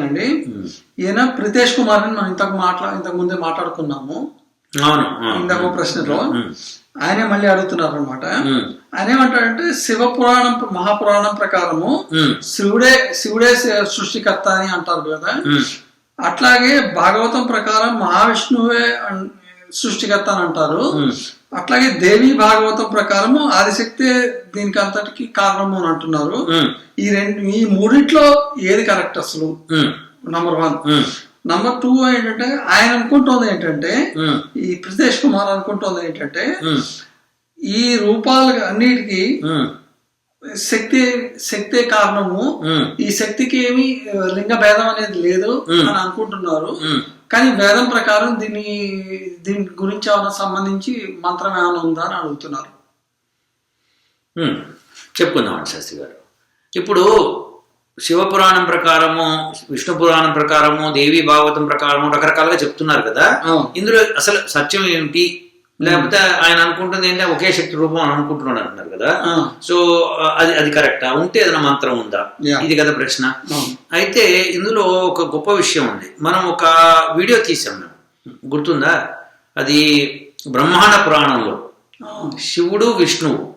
అండి ఈయన ప్రితేష్ కుమార్ అని మనం ఇంతకు మాట్లా ఇంతకు ముందే మాట్లాడుకున్నాము. ఇందాక ప్రశ్నలో. ఆయనే మళ్ళీ అడుగుతున్నారు అనమాట. ఆయన ఏమంటాడంటే శివ పురాణం మహాపురాణం ప్రకారము. శివుడే శివుడే సృష్టికర్త అని అంటారు కదా. అట్లాగే భాగవతం ప్రకారం మహావిష్ణువే సృష్టికర్త అని అంటారు. అట్లాగే దేవి భాగవతం ప్రకారము ఆదిశక్తి దీనికి అంతటికి కారణము అని అంటున్నారు. ఈ రెండు ఈ మూడిట్లో ఏది కరెక్ట్ అసలు. Number one. నంబర్ టూ ఏంటంటే ఆయన అనుకుంటోంది ఏంటంటే. ఈ ప్రితేష్ కుమార్ అనుకుంటోంది ఏంటంటే. ఈ రూపాలు అన్నిటికీ. శక్తి శక్తే కారణము. ఈ శక్తికి ఏమి లింగ భేదం అనేది లేదు. అని అనుకుంటున్నారు. కానీ వేదం ప్రకారం దీని దీని గురించి ఏమైనా సంబంధించి మంత్రం ఏమైనా ఉందా అని అడుగుతున్నారు ఉమ్. చెప్పుకుందామండి శాస్త్రి గారు ఇప్పుడు శివపురాణం ప్రకారము విష్ణు పురాణం ప్రకారము దేవి భాగవతం ప్రకారము రకరకాలుగా చెప్తున్నారు కదా. ఇందులో అసలు సత్యం ఏమిటి లేకపోతే ఆయన అనుకుంటుంది ఏంటంటే ఒకే శక్తి రూపం అని అనుకుంటున్నాడు అంటున్నారు కదా. సో అది అది కరెక్టా. ఉంటే ఏదైనా మంత్రం ఉందా. ఇది కదా ప్రశ్న. అయితే ఇందులో ఒక గొప్ప విషయం ఉంది. మనం ఒక వీడియో తీసాం మేము. గుర్తుందా? అది బ్రహ్మాండ పురాణంలో. శివుడు విష్ణువు.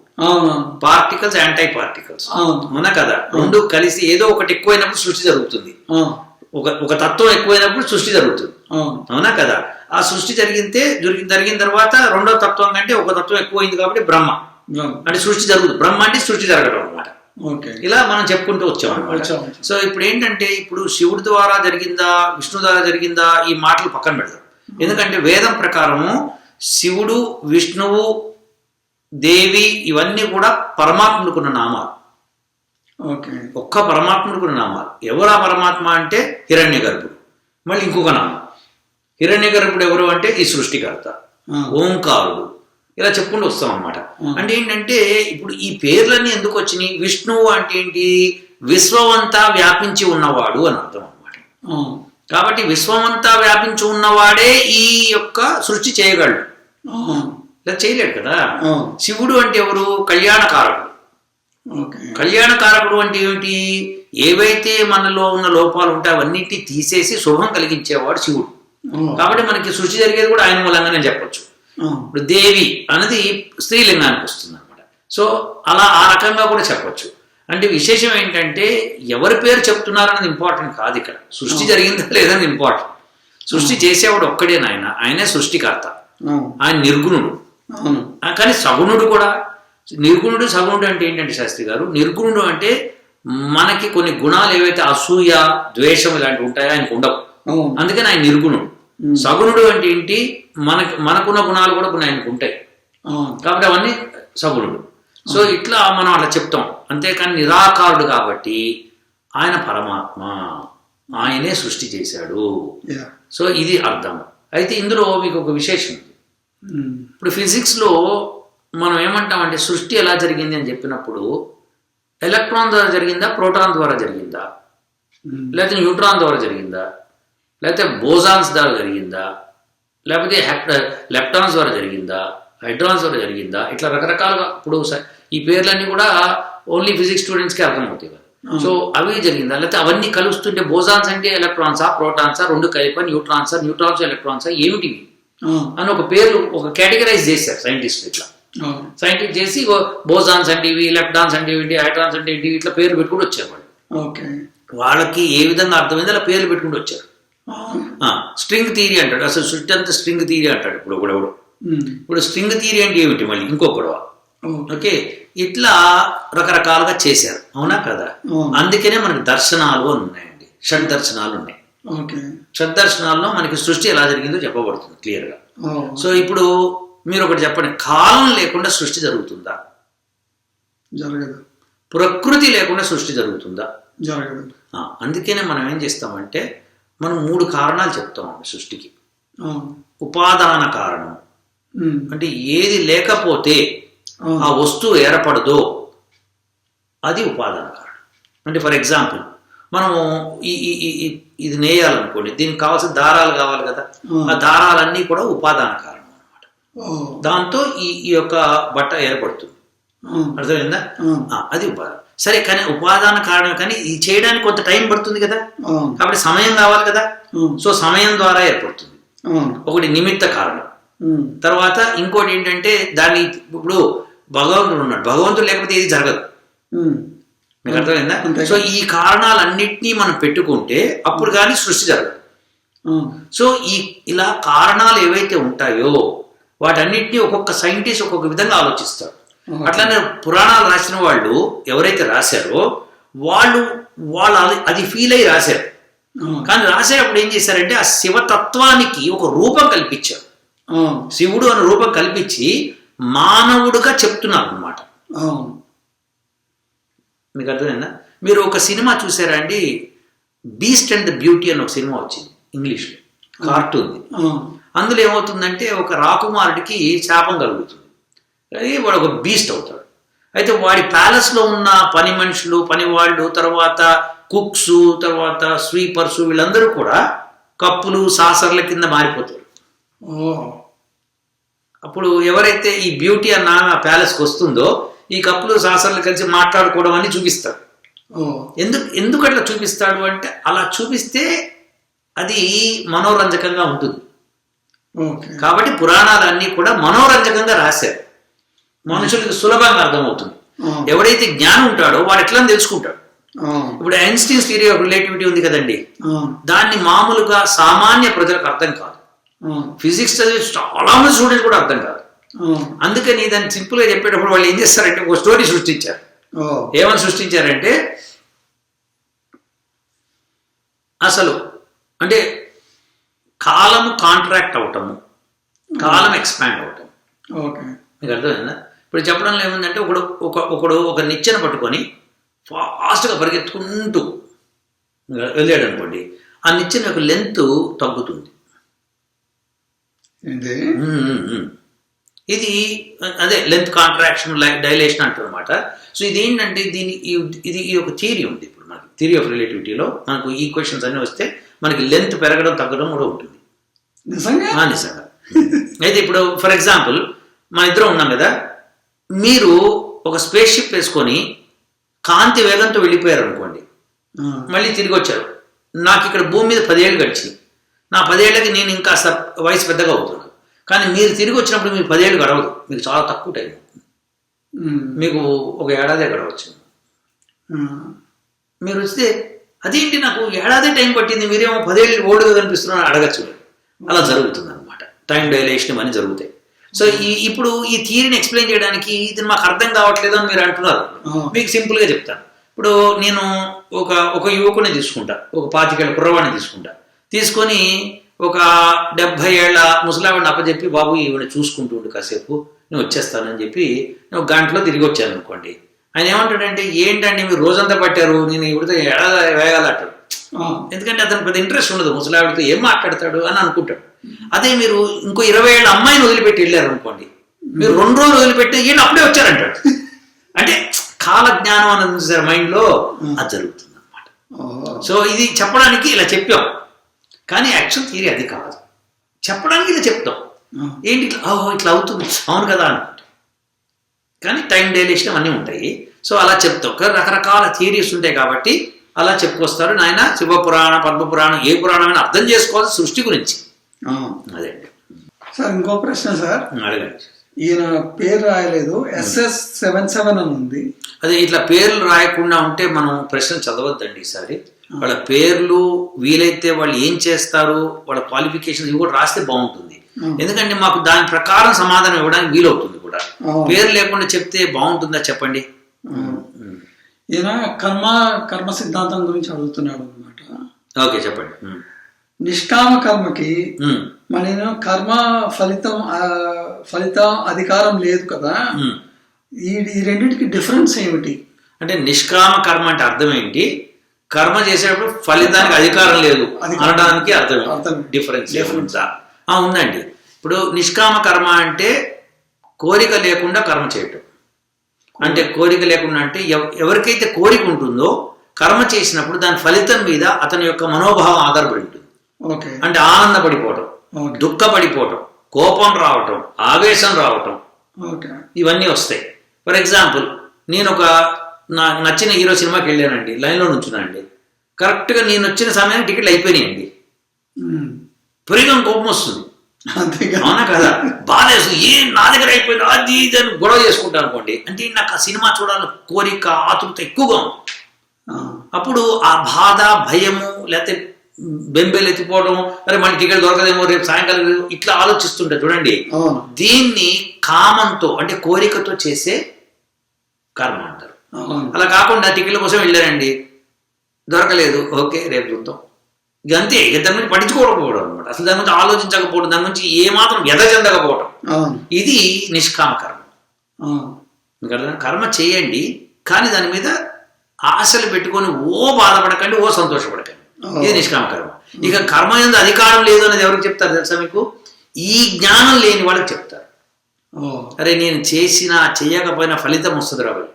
పార్టికల్స్ యాంటై పార్టికల్స్ అవును కదా? రెండు కలిసి ఏదో ఒకటి ఎక్కువైనప్పుడు సృష్టి జరుగుతుంది. ఒక ఒక తత్వం ఎక్కువైనప్పుడు సృష్టి జరుగుతుంది. అవును. కదా? ఆ సృష్టి జరిగితే జరిగి జరిగిన తర్వాత రెండో తత్వం కంటే ఒక తత్వం ఎక్కువైంది కాబట్టి బ్రహ్మ. అంటే సృష్టి జరుగుతుంది. బ్రహ్మ అంటే సృష్టి జరగడం అనమాట ఓకే. ఇలా మనం చెప్పుకుంటూ వచ్చాం అనమాట. సో ఇప్పుడు ఏంటంటే ఇప్పుడు శివుడి ద్వారా జరిగిందా విష్ణు ద్వారా జరిగిందా ఈ మాటలు పక్కన పెడదాం. ఎందుకంటే వేదం ప్రకారము శివుడు విష్ణువు దేవి ఇవన్నీ కూడా పరమాత్ముడుకున్న నామాలు. ఓకే. ఒక్క పరమాత్ముడుకున్న నామాలు ఎవరు ఆ పరమాత్మ అంటే? హిరణ్య గర్భుడు. మళ్ళీ ఇంకొక నామం హిరణ్య గర్భుడు ఎవరు అంటే? ఈ సృష్టికర్త. ఓంకారుడు. ఇలా చెప్పుకుంటూ వస్తాం అనమాట అంటే ఏంటంటే ఇప్పుడు ఈ పేర్లన్నీ ఎందుకు వచ్చినాయి? విష్ణువు అంటే ఏంటి? విశ్వమంతా వ్యాపించి ఉన్నవాడు అని అర్థం అనమాట. కాబట్టి విశ్వమంతా వ్యాపించి ఉన్నవాడే ఈ యొక్క సృష్టి చేయగలడు. ఇలా చేయలేడు కదా. శివుడు అంటే ఎవరు? కళ్యాణకారకుడు. ఓకే. కళ్యాణకారకుడు అంటే ఏమిటి? ఏవైతే మనలో ఉన్న లోపాలు ఉంటాయో అవన్నిటిని తీసేసి శుభం కలిగించేవాడు శివుడు. కాబట్టి మనకి సృష్టి జరిగేది కూడా ఆయన మూలంగానే చెప్పొచ్చు. ఇప్పుడు దేవి అన్నది స్త్రీలింగానికి వస్తుంది అనమాట సో అలా ఆ రకంగా కూడా చెప్పొచ్చు. అంటే విశేషం ఏంటంటే ఎవరి పేరు చెప్తున్నారు అన్నది ఇంపార్టెంట్ కాదు ఇక్కడ. సృష్టి జరిగిందా లేదని ఇంపార్టెంట్. సృష్టి చేసేవాడు ఒక్కడే నాయన. ఆయనే సృష్టికర్త. ఆయన నిర్గుణుడు. కానీ సగుణుడు కూడా నిర్గుణుడు సగుణుడు అంటే ఏంటంటే శాస్త్రి గారు? నిర్గుణుడు అంటే మనకి కొన్ని గుణాలు ఏవైతే అసూయ ద్వేషం ఇలాంటివి ఉంటాయో ఆయనకు ఉండవు. అందుకని ఆయన నిర్గుణుడు. సగుణుడు అంటే ఏంటి? మనకి మనకున్న గుణాలు కూడా కొన్ని ఆయనకు ఉంటాయి. కాబట్టి అవన్నీ సగుణుడు. సో ఇట్లా మనం అట్లా చెప్తాం. అంతేకాని నిరాకారుడు కాబట్టి ఆయన పరమాత్మ ఆయనే సృష్టి చేశాడు. సో ఇది అర్థం. అయితే ఇందులో మీకు ఒక విశేషం. ఇప్పుడు ఫిజిక్స్లో మనం ఏమంటామంటే సృష్టి ఎలా జరిగింది అని చెప్పినప్పుడు ఎలక్ట్రాన్ ద్వారా జరిగిందా ప్రోటాన్ ద్వారా జరిగిందా. లేకపోతే న్యూట్రాన్ ద్వారా జరిగిందా? లేకపోతే బోజాన్స్ ద్వారా జరిగిందా? లేకపోతే లెప్టాన్స్ ద్వారా జరిగిందా? హైడ్రాన్స్ ద్వారా జరిగిందా? ఇట్లా రకరకాలుగా ఇప్పుడు ఈ పేర్లన్నీ కూడా ఓన్లీ ఫిజిక్స్ స్టూడెంట్స్కి అర్థమవుతాయి కదా. సో అవి జరిగిందా? లేకపోతే అవన్నీ కలుస్తుంటే బోజాన్స్ అంటే ఎలక్ట్రాన్సా ప్రోటాన్సా రెండు కలిపి న్యూట్రాన్సా న్యూట్రాన్స్ ఎలక్ట్రాన్సా ఏమిటివి. అని ఒక పేర్లు ఒక కేటగరైజ్ చేశారు సైంటిస్టులు ఇట్లా. సైంటిస్ట్ చేసి బోజాన్స్ అంటే ఇవి ఎలక్ట్రాన్స్ అంటే ఏంటి హైడ్రాన్స్ అంటే ఏంటి ఇట్లా పేర్లు పెట్టుకుంటూ వచ్చారు వాళ్ళు. ఓకే. వాళ్ళకి ఏ విధంగా అర్థమైంది అలా పేర్లు పెట్టుకుంటూ వచ్చారు. స్ట్రింగ్ థీరీ అంటాడు. అసలు సృష్టి అంతా స్ట్రింగ్ థీరీ అంటాడు ఇప్పుడు ఉమ్. ఇప్పుడు స్ట్రింగ్ థీరీ అంటే ఏమిటి మళ్ళీ? ఇంకో గొడవ. ఓకే. ఇట్లా రకరకాలుగా చేశారు. అవునా కదా. అందుకనే మనకి దర్శనాలు ఉన్నాయండి. షడ్ దర్శనాలు ఉన్నాయి. ఓకే. షడ్ దర్శనాల్లో మనకి సృష్టి ఎలా జరిగిందో చెప్పబడుతుంది క్లియర్గా. సో ఇప్పుడు మీరు ఒకటి చెప్పండి. కాలం లేకుండా సృష్టి జరుగుతుందా? జరగదు. ప్రకృతి లేకుండా సృష్టి జరుగుతుందా? జరగదు. అందుకనే మనం ఏం చేస్తామంటే మనం మూడు కారణాలు చెప్తామండి సృష్టికి. ఉపాదాన కారణం. అంటే ఏది లేకపోతే. ఆ వస్తువు ఏర్పడదో అది ఉపాదాన కారణం. అంటే ఫర్ ఎగ్జాంపుల్ మనము ఈ ఇది నేయాలనుకోండి దీనికి కావాల్సిన దారాలు కావాలి కదా ఆ దారాలన్నీ కూడా ఉపాదాన కారణం. దాంతో ఈ ఈ యొక్క బట్ట ఏర్పడుతుంది. అర్థమైందా? అది ఉపాదానం సరే కానీ ఉపాదాన కారణం కానీ ఇది చేయడానికి కొంత టైం పడుతుంది కదా? కాబట్టి సమయం కావాలి కదా? సో సమయం ద్వారా ఏర్పడుతుంది. ఒకటి నిమిత్త కారణం. తర్వాత ఇంకోటి ఏంటంటే దాన్ని ఇప్పుడు భగవంతుడు ఉన్నాడు. భగవంతుడు లేకపోతే ఏది జరగదు. మీకు అర్థమైందా. సో ఈ కారణాలన్నింటినీ మనం పెట్టుకుంటే అప్పుడు కానీ సృష్టి జరగదు. సో ఈ ఇలా కారణాలు ఏవైతే ఉంటాయో వాటన్నిటినీ ఒక్కొక్క సైంటిస్ట్ ఒక్కొక్క విధంగా ఆలోచిస్తారు ఓకే. అట్లానే పురాణాలు రాసిన వాళ్ళు ఎవరైతే రాశారో వాళ్ళు వాళ్ళు అది- ఫీల్ అయ్యి రాశారు. కానీ రాసేటప్పుడు ఏం చేశారంటే ఆ శివతత్వానికి ఒక రూపం కల్పించారు. శివుడు అనే రూపం కల్పించి మానవుడుగా చెప్తున్నారు అనమాట మీకు అర్థమైందా? మీరు ఒక సినిమా చూసారా అండి? బీస్ట్ అండ్ ద బ్యూటీ అని ఒక సినిమా వచ్చింది ఇంగ్లీష్లో. కార్టూన్ అందులో ఏమవుతుందంటే ఒక రాకుమారుడికి శాపం కలుగుతుంది. అది వాడు ఒక బీస్ట్ అవుతాడు. అయితే వాడి ప్యాలెస్లో ఉన్న పని మనుషులు పని వాళ్ళు తర్వాత కుక్స్ తర్వాత స్వీపర్స్ వీళ్ళందరూ కూడా కప్పులు సాసర్ల కింద మారిపోతారు. అప్పుడు ఎవరైతే ఈ బ్యూటీ అన్న ఆ ప్యాలెస్కి వస్తుందో ఈ కప్పులు సాసర్లు కలిసి మాట్లాడుకోవడం అని చూపిస్తారు ఓ. ఎందుకు ఎందుకు అట్లా చూపిస్తాడు అంటే అలా చూపిస్తే అది మనోరంజకంగా ఉంటుంది. కాబట్టి పురాణాలన్నీ కూడా మనోరంజకంగా రాశారు. మనుషులకు సులభంగా అర్థమవుతుంది. ఎవడైతే జ్ఞానం ఉంటాడో వాడు ఎట్లా తెలుసుకుంటాడు. ఇప్పుడు ఐన్స్టీన్స్ థియరీ ఆఫ్ రిలేటివిటీ ఉంది కదండి. దాన్ని మామూలుగా సామాన్య ప్రజలకు అర్థం కాదు. ఫిజిక్స్ చదివి చాలా మంది స్టూడెంట్స్ కూడా అర్థం కాదు. అందుకని దాన్ని సింపుల్గా చెప్పేటప్పుడు వాళ్ళు ఏం చేస్తారంటే ఒక స్టోరీ సృష్టించారు. ఏమని సృష్టించారంటే అసలు అంటే కాలము కాంట్రాక్ట్ అవటము కాలం ఎక్స్పాండ్ అవటం. ఓకే. మీకు అర్థమైందా? ఇప్పుడు చెప్పడంలో ఏముందంటే ఒకడు ఒక ఒకడు ఒక నిచ్చెన పట్టుకొని ఫాస్ట్గా పరిగెత్తుకుంటూ వెళ్ళాడు అనుకోండి ఆ నిచ్చెన యొక్క లెంత్ తగ్గుతుంది. ఇది అదే లెంత్ కాంట్రాక్షన్ డైలేషన్ అంటారనమాట సో ఇది ఏంటంటే దీని ఈ- ఇది ఈ ఒక థియరీ ఉంది ఇప్పుడు మనకి. థియరీ ఆఫ్ రిలేటివిటీలో మనకు ఈ క్వశ్చన్స్ అన్నీ వస్తే మనకి లెంత్ పెరగడం తగ్గడం కూడా ఉంటుంది. నిజంగా? నిజంగా. అయితే ఇప్పుడు ఫర్ ఎగ్జాంపుల్ మన ఇద్దరం ఉన్నాం కదా మీరు ఒక స్పేస్ షిప్ వేసుకొని కాంతి వేగంతో వెళ్ళిపోయారు అనుకోండి. మళ్ళీ తిరిగి వచ్చారు. నాకు ఇక్కడ భూమి మీద పదేళ్ళు గడిచింది నా పదేళ్ళకి నేను ఇంకా స- వయసు పెద్దగా అవుతున్నాను. కానీ మీరు తిరిగి వచ్చినప్పుడు మీకు పదేళ్ళు గడవదు. మీకు చాలా తక్కువ టైం. మీకు ఒక ఏడాదే గడవచ్చు. మీరు వస్తే అదేంటి నాకు ఏడాది టైం పట్టింది మీరేమో పదేళ్ళు ఓల్డ్గా కనిపిస్తున్నారని అడగచ్చు. అలా జరుగుతుంది అనమాట టైం డైలేషన్ ఇవన్నీ జరుగుతాయి. సో ఈ ఇప్పుడు ఈ థియరీని ఎక్స్ప్లెయిన్ చేయడానికి ఇది మాకు అర్థం కావట్లేదు అని మీరు అంటున్నారు. మీకు సింపుల్గా చెప్తాను. ఇప్పుడు నేను ఒక ఒక యువకుని తీసుకుంటా ఒక పాతికేళ్ళ కుర్రవాడిని తీసుకుంటా. తీసుకొని ఒక డెబ్భై ఏళ్ళ ముసలావిడిని అప్పచెప్పి బాబు ఈవిడ చూసుకుంటూ ఉండు కాసేపు నేను వచ్చేస్తానని చెప్పి నేను గంటలో తిరిగి వచ్చాను అనుకోండి. ఆయన ఏమంటాడంటే ఏంటండి మీరు రోజంతా పట్టారు? నేను ఇవిడితో ఏడాది వేయగలటాడు ఆ, ఎందుకంటే అతనికి పెద్ద ఇంట్రెస్ట్ ఉండదు ముసలావిడితో ఏం మాట్లాడతాడు అని అనుకుంటాడు. అదే మీరు ఇంకో ఇరవై ఏళ్ళ అమ్మాయిని వదిలిపెట్టి వెళ్ళారు అనుకోండి మీరు రెండు రోజులు వదిలిపెట్టి ఈయన అప్పుడే వచ్చారంటాడు. అంటే కాల జ్ఞానం సార్ మైండ్లో అది జరుగుతుంది అనమాట సో ఇది చెప్పడానికి ఇలా చెప్పాం. కానీ యాక్చువల్ థియరీ అది కాదు. చెప్పడానికి ఇలా చెప్తాం. ఏంటి ఇట్లా? ఓహో ఇట్లా అవుతుంది. అవును కదా అనుకుంటాం కానీ టైం డైలేషన్ అన్నీ ఉంటాయి. సో అలా చెప్తాం కానీ రకరకాల థియరీస్ ఉంటాయి కాబట్టి అలా చెప్పుకొస్తారు. నాయన శివపురాణ పద్మపురాణం ఏ పురాణమైనా అర్థం చేసుకోవాలి సృష్టి గురించి. అదే. సార్ ఇంకో ప్రశ్న సార్. అడగండి. ఈయన పేరు రాయలేదు. ఎస్ఎస్ సెవెన్ సెవెన్ అని ఉంది. అదే ఇట్లా పేర్లు రాయకుండా ఉంటే మనం ప్రశ్న చదవద్దండి ఈసారి. వాళ్ళ పేర్లు వీలైతే వాళ్ళు ఏం చేస్తారు వాళ్ళ క్వాలిఫికేషన్స్ ఇవి కూడా రాస్తే బాగుంటుంది. ఎందుకంటే మాకు దాని ప్రకారం సమాధానం ఇవ్వడానికి వీలవుతుంది కూడా. పేరు లేకుండా చెప్తే బాగుంటుందా చెప్పండి. ఈయన కర్మ కర్మ సిద్ధాంతం గురించి అడుగుతున్నాడు అనమాట ఓకే చెప్పండి. నిష్కామ కర్మకి నేను కర్మ ఫలితం ఫలితం అధికారం లేదు కదా. ఈ ఈ రెండింటికి డిఫరెన్స్ ఏమిటి అంటే నిష్కామ కర్మ అంటే అర్థం ఏంటి కర్మ చేసేటప్పుడు ఫలితానికి అధికారం లేదు. అనడానికి అర్థం అర్థం. డిఫరెన్స్? ఆ, ఉందండి. ఇప్పుడు నిష్కామ కర్మ అంటే కోరిక లేకుండా కర్మ చేయటం. అంటే కోరిక లేకుండా అంటే ఎవ- ఎవరికైతే కోరిక ఉంటుందో కర్మ చేసినప్పుడు దాని ఫలితం మీద అతని యొక్క మనోభావం ఆధారపడి ఉంటుంది. ఓకే. అంటే ఆనందపడిపోవటం దుఃఖపడిపోవటం కోపం రావటం ఆవేశం రావటం. ఇవన్నీ వస్తాయి. ఫర్ ఎగ్జాంపుల్ నేను ఒక నా నచ్చిన హీరో సినిమాకి వెళ్ళానండి. లైన్లో నుంచున్నానండి. కరెక్ట్గా నేను వచ్చిన సమయానికి టికెట్లు అయిపోయినాయండి. విపరీతం కోపం వస్తుంది. అవునా కదా? బాధ వేస్తుంది. ఏం నా దగ్గర అయిపోయింది. అది ఇది అని గొడవ చేసుకుంటాను అనుకోండి. అంటే నాకు ఆ సినిమా చూడాలని కోరిక ఆతృత ఎక్కువగా ఉంది. అప్పుడు ఆ బాధ భయము లేకపోతే బెంబేలు ఎత్తిపోవడం అరే మళ్ళీ టికెట్ దొరకదేమో రేపు సాయంకాలం ఇట్లా ఆలోచిస్తుంటే చూడండి. దీన్ని కామంతో అంటే కోరికతో చేసే కర్మ అంటారు. అలా కాకుండా టికెట్ల కోసం వెళ్ళారండి. దొరకలేదు. ఓకే రేపు చూద్దాం. ఇక అంతే ఇక దాని గురించి పట్టించుకోకపోవడం అనమాట అసలు దాని గురించి ఆలోచించకపోవడం దాని గురించి ఏమాత్రం వ్యధ చెందకపోవడం ఇది నిష్కామ కర్మ. మీకు కర్మ చేయండి కానీ దాని మీద ఆశలు పెట్టుకొని ఓ బాధపడకండి ఓ సంతోషపడకండి. ఇది నిష్కామ కర్మ. ఇక కర్మ ఎందు అధికారం లేదు అనేది ఎవరికి చెప్తారు తెలుసా మీకు? ఈ జ్ఞానం లేని వాళ్ళకి చెప్తారు. అరే నేను చేసినా చేయకపోయినా ఫలితం వస్తుంది రాబోయే.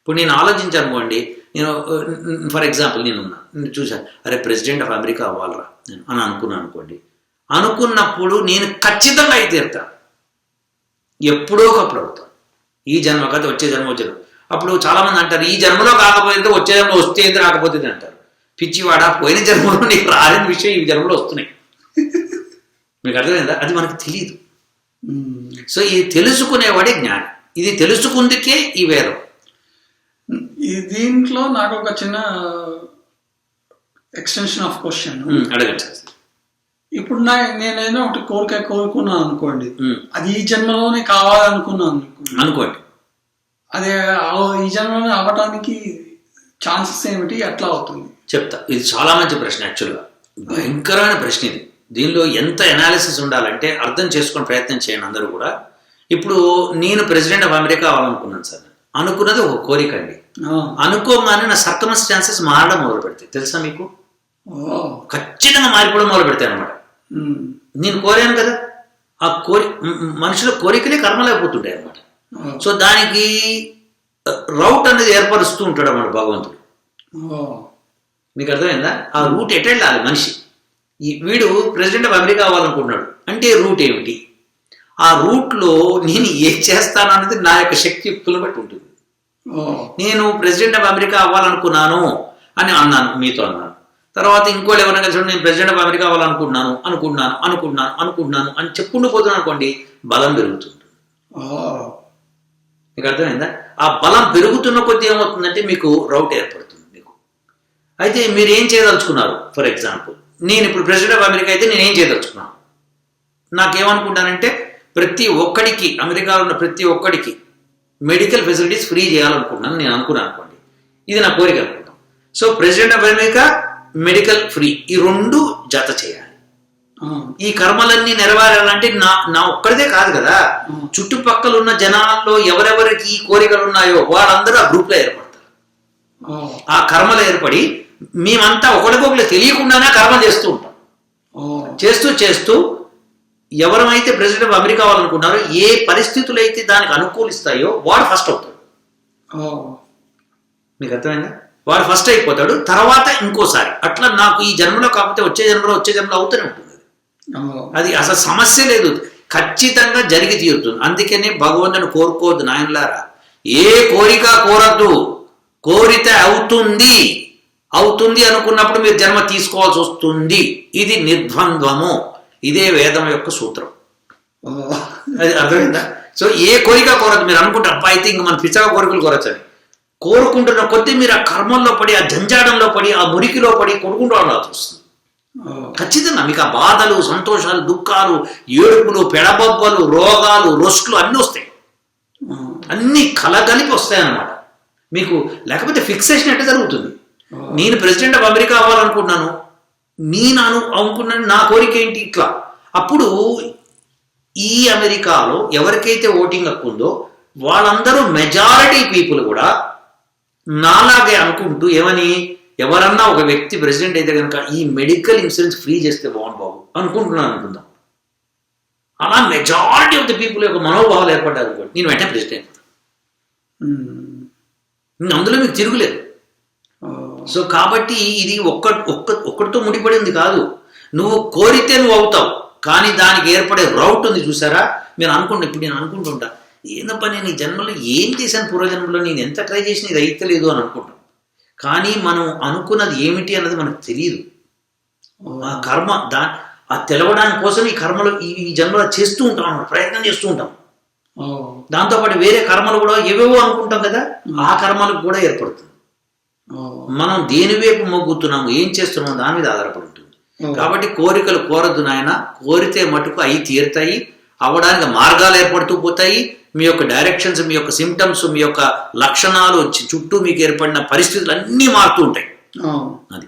ఇప్పుడు నేను ఆలోచించాను అనుకోండి నేను ఫర్ ఎగ్జాంపుల్ నేను ఉన్నా నేను చూశాను అరే ప్రెసిడెంట్ ఆఫ్ అమెరికా అవ్వాలరా నేను అని అనుకున్నాను అనుకోండి. అనుకున్నప్పుడు నేను ఖచ్చితంగా అయితే తీరుతాను ఎప్పుడో ఒకప్పుడు అవుతాను ఈ జన్మ కదా వచ్చే జన్మ వచ్చే. అప్పుడు చాలా మంది అంటారు ఈ జన్మలో కాకపోతే వచ్చే జన్మ వస్తే రాకపోతే అంటారు. పిచ్చివాడ పోయిన జన్మలో నీకు రాని విషయం ఈ జన్మలో వస్తున్నాయి. మీకు అర్థమైందా? అది మనకు తెలియదు. సో ఇది తెలుసుకునేవాడే జ్ఞానం. ఇది తెలుసుకుందుకే ఈ వేదం. ఈ దీంట్లో నాకు ఒక చిన్న ఎక్స్టెన్షన్ ఆఫ్ క్వశ్చన్ అడగండి ఇప్పుడు నా నేనేదో ఒకటి కోరిక కోరుకున్నాను అనుకోండి. అది ఈ జన్మలోనే కావాలనుకున్నాను అనుకోండి. అదే ఈ జన్మలోనే అవ్వటానికి ఛాన్సెస్ ఏమిటి? ఎట్లా అవుతుంది. చెప్తా. ఇది చాలా మంచి ప్రశ్న యాక్చువల్గా భయంకరమైన ప్రశ్న ఇది. దీనిలో ఎంత ఎనాలిసిస్ ఉండాలంటే అర్థం చేసుకునే ప్రయత్నం చేయండి అందరూ కూడా. ఇప్పుడు నేను ప్రెసిడెంట్ ఆఫ్ అమెరికా అవ్వాలనుకున్నాను సార్. అనుకున్నది ఒక కోరిక అండి. అనుకోగానే నా సర్కమస్టాన్సెస్ మారడం మొదలు పెడతాయి తెలుసా మీకు? ఖచ్చితంగా మారిపోవడం మొదలు పెడతాయి అనమాట నేను కోరాను కదా? ఆ కోరి మనుషుల కోరికలే కర్మలైపోతుంటాయి అనమాట సో దానికి రౌట్ అనేది ఏర్పరుస్తూ ఉంటాడు అన్నమాట భగవంతుడు మీకు అర్థమైందా? ఆ రూట్ ఎటు వెళ్ళాలి మనిషి? ఈ వీడు ప్రెసిడెంట్ ఆఫ్ అమెరికా అవ్వాలనుకుంటున్నాడు. అంటే రూట్ ఏమిటి? ఆ రూట్లో నేను ఏం చేస్తాను అనేది నా యొక్క శక్తి యుక్తులను బట్టి ఉంటుంది. నేను ప్రెసిడెంట్ ఆఫ్ అమెరికా అవ్వాలనుకున్నాను అని అన్నాను మీతో అన్నాను. తర్వాత ఇంకోళ్ళు ఎవరైనా కలిసి నేను ప్రెసిడెంట్ ఆఫ్ అమెరికా అవ్వాలనుకుంటున్నాను అనుకుంటున్నాను అనుకుంటున్నాను అనుకుంటున్నాను అని చెప్పుకుంటూ పోతున్నాను అనుకోండి బలం పెరుగుతుంది. మీకు అర్థమైందా? ఆ బలం పెరుగుతున్న కొద్దీ ఏమవుతుందంటే మీకు రౌట్ ఏర్పడుతుంది మీకు. అయితే మీరు ఏం చేయదలుచుకున్నారు? ఫర్ ఎగ్జాంపుల్ నేను ఇప్పుడు ప్రెసిడెంట్ ఆఫ్ అమెరికా అయితే నేను ఏం చేయదలుచుకున్నాను? నాకేమనుకుంటానంటే ప్రతి ఒక్కడికి అమెరికాలో ఉన్న ప్రతి ఒక్కడికి మెడికల్ ఫెసిలిటీస్ ఫ్రీ చేయాలనుకుంటున్నాను నేను అనుకున్నాను అనుకోండి. ఇది నా కోరిక అనుకుంటాం. So president of America medical free. ఈ రెండు జత చేయాలి. ఈ కర్మలన్నీ నెరవేరాలంటే నా నా ఒక్కడిదే కాదు కదా. చుట్టుపక్కల ఉన్న జనాల్లో ఎవరెవరికి ఈ కోరికలు ఉన్నాయో వాళ్ళందరూ ఆ గ్రూప్లో ఏర్పడతారు. ఆ. కర్మలు ఏర్పడి మేమంతా ఒకరికొకరు తెలియకుండానే కర్మ చేస్తూ ఉంటాం. చేస్తూ చేస్తూ ఎవరమైతే ప్రెసిడెంట్ ఆఫ్ అమెరికా వాళ్ళనుకున్నారో ఏ పరిస్థితులు అయితే దానికి అనుకూలిస్తాయో వాడు ఫస్ట్ అవుతాడు. మీకు అర్థమైందా? వాడు ఫస్ట్ అయిపోతాడు తర్వాత ఇంకోసారి. అట్లా నాకు ఈ జన్మలో కాకపోతే వచ్చే జన్మలో వచ్చే జన్మలో అవుతూనే ఉంటుంది. అది అసలు సమస్య లేదు. ఖచ్చితంగా జరిగి తీరుతుంది. అందుకనే భగవంతుని కోరుకోవద్దు నాయనలారా. ఏ కోరిక కోరద్దు. కోరితే అవుతుంది. అవుతుంది అనుకున్నప్పుడు మీరు జన్మ తీసుకోవాల్సి వస్తుంది. ఇది నిర్ద్వంద్వము ఇదే వేదం యొక్క సూత్రం. అది అర్థమైందా? సో ఏ కోరిక కోరద్దు మీరు అనుకుంటే అబ్బా అయితే ఇంక మన పిచ్చగా కోరికలు కోరచ్చని. కోరుకుంటున్న కొద్దీ మీరు ఆ కర్మల్లో పడి ఆ జంజాడంలో పడి ఆ మురికిలో పడి కొడుకుంటూ ఉండాల్సి వస్తుంది. ఖచ్చితంగా మీకు ఆ బాధలు సంతోషాలు దుఃఖాలు ఏడుపులు పెడబొబ్బలు రోగాలు రొస్టులు అన్నీ వస్తాయి. అన్నీ కలగలిపి వస్తాయి అన్నమాట మీకు లేకపోతే ఫిక్సేషన్ ఎట్లా జరుగుతుంది? నేను ప్రెసిడెంట్ ఆఫ్ అమెరికా అవ్వాలనుకుంటున్నాను. నేను అను అనుకున్నాను నా కోరిక ఏంటి ఇట్లా? అప్పుడు ఈ అమెరికాలో ఎవరికైతే ఓటింగ్ హక్కు ఉందో వాళ్ళందరూ మెజారిటీ పీపుల్ కూడా నాలాగే అనుకుంటూ ఏమని ఎవరన్నా ఒక వ్యక్తి ప్రెసిడెంట్ అయితే కనుక ఈ మెడికల్ ఇన్సూరెన్స్ ఫ్రీ చేస్తే బాగుండు బాబు అనుకుంటున్నాను అనుకుందాం. అలా మెజారిటీ ఆఫ్ ద పీపుల్ యొక్క మనోభావాలు ఏర్పడ్డారు నేను వెంటనే ప్రెసిడెంట్ అందులో మీకు తిరుగులేదు. సో కాబట్టి ఇది ఒక్క ఒక్క ఒక్కడితో ముడిపడింది కాదు. నువ్వు కోరితే నువ్వు అవుతావు. కానీ దానికి ఏర్పడే రౌట్ ఉంది చూసారా? మీరు అనుకోండి ఇప్పుడు నేను అనుకుంటుంటా ఏందప్ప నేను ఈ జన్మలో ఏం చేశాను పూర్వజన్మలో? నేను ఎంత ట్రై చేసినా ఇది అయితలేదు అని అనుకుంటాం. కానీ మనం అనుకున్నది ఏమిటి అన్నది మనకు తెలియదు. ఆ కర్మ దా ఆ తెలవడానికి కోసం ఈ కర్మలు ఈ జన్మలో చేస్తూ ఉంటాం అన్నమాట. ప్రయత్నం చేస్తూ ఉంటాం. దాంతోపాటు వేరే కర్మలు కూడా ఏవేవో అనుకుంటాం కదా? ఆ కర్మలకు కూడా ఏర్పడుతుంది. మనం దేని వైపు మొగ్గుతున్నాము ఏం చేస్తున్నాం దాని మీద ఆధారపడి ఉంటుంది. కాబట్టి కోరికలు కోరద్దు నాయన. కోరితే మటుకు అయి తీరుతాయి. అవ్వడానికి మార్గాలు ఏర్పడుతూ పోతాయి. మీ యొక్క డైరెక్షన్స్ మీ యొక్క సిమ్టమ్స్ మీ యొక్క లక్షణాలు వచ్చి చుట్టూ మీకు ఏర్పడిన పరిస్థితులు అన్నీ మారుతూ ఉంటాయి. అది.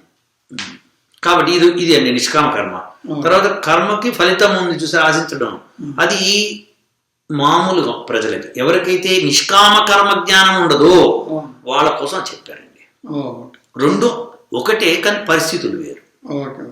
కాబట్టి ఇది ఇది అండి నిష్కామ కర్మ. తర్వాత కర్మకి ఫలితం ఉంది చూసి ఆశించడం. అది మామూలుగా ప్రజలకి. ఎవరికైతే నిష్కామ కర్మ జ్ఞానం ఉండదో వాళ్ళ కోసం చెప్పారండి. ఓ, రెండు ఒకటే కానీ పరిస్థితులు వేరు. ఓకే.